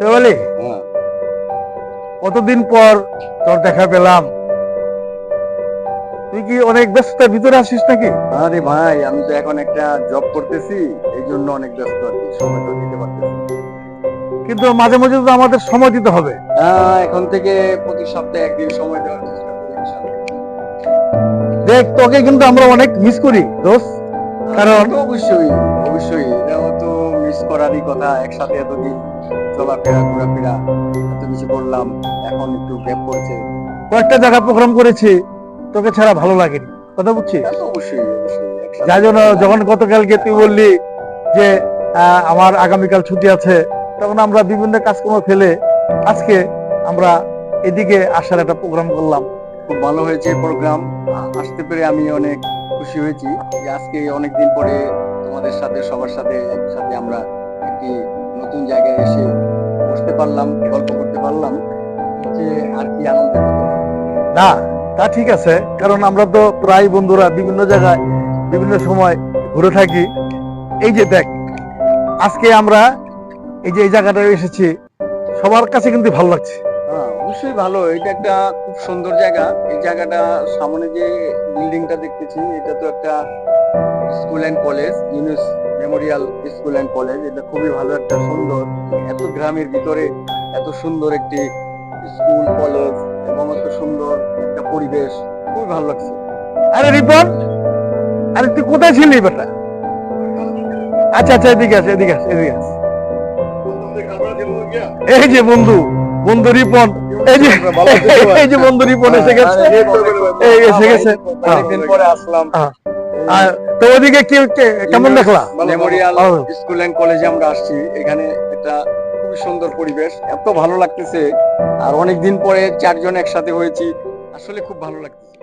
বলি হ্যাঁ। কতদিন পর তোর দেখা পেলাম? তুই কি অনেক ব্যস্ততার ভিতরে আছিস নাকি? আরে ভাই আমি তো এখন একটা জব করতেছি এই জন্য অনেক ব্যস্ত কি সময় তো দিতে পারতেছি কিন্তু মাঝে মাঝে তো আমাদের সময় দিতে হবে। হ্যাঁ এখন থেকে প্রতি সপ্তাহে একদিন সময় দেওয়ার চেষ্টা করি দেখ তোকে কিন্তু আমরা অনেক মিস করি দোস্ত। কারণ- অবশ্যই অবশ্যই এটাও তো মিস করারই কথা একসাথে এতদিন। চলাফেরা ঘোরাফেরা। এত কিছু করলাম এখন একটু গ্যাপ করছে। কয়েকটা জায়গা প্রোগ্রাম করেছি তোকে ছাড়া ভালো লাগেনি। কথা বুঝছিস? তা অবশ্যই অবশ্যই। যার জন্য যখন গতকালকে তুই বললি যে আমার আগামীকাল ছুটি আছে তখন আমরা বিভিন্ন কাজকর্ম ফেলে আজকে আমরা এদিকে আসার একটা প্রোগ্রাম করলাম। খুব ভালো হয়েছে প্রোগ্রাম। আসতে পেরে আমি অনেক খুশি হয়েছি যে আজকে অনেকদিন পরে তোমাদের সাথে সবার সাথে একসাথে আমরা একটি নতুন জায়গায় এসে বসতে পারলাম গল্প করতে পারলাম যে আর কি আনন্দের কথা। না তা ঠিক আছে কারণ আমরা তো প্রায় বন্ধুরা বিভিন্ন জায়গায় বিভিন্ন সময় ঘুরে থাকি। এই যে দেখ আজকে আমরা এই যে এই জায়গাটায় এসেছি সবার কাছে কিন্তু ভালো লাগছে। হ্যাঁ অবশ্যই ভালো এটা একটা খুব সুন্দর জায়গা। এই জায়গাটা সামনে যে বিল্ডিংটা দেখতেছি এটা তো একটা school and college Yunus memorial school and college এটা খুবই ভালো একটা সুন্দর এত গ্রামের ভিতরে এত সুন্দর একটি স্কুল কলেজ এবং এত সুন্দর একটা পরিবেশ খুবই ভালো লাগছে আরে রিপন আরে তুই কোথায় ছিলি বেটা আচ্ছা আচ্ছা এদিকে আছে এদিকে আছে এদিকে আছে এই যে বন্ধু বন্ধু রিপন এই যে এই যে বন্ধু রিপন এসে গেছে এই এসে গেছে অনেকদিন পরে আসলাম হ্যাঁ। আর তো ওদিকে কি কেমন দেখলা? মেমোরিয়াল স্কুল এন্ড কলেজে আমরা আসছি। এখানে একটা খুবই সুন্দর পরিবেশ। এত ভালো লাগতেছে। আর অনেকদিন পরে চারজন একসাথে হয়েছি। আসলে খুব ভালো লাগতেছে।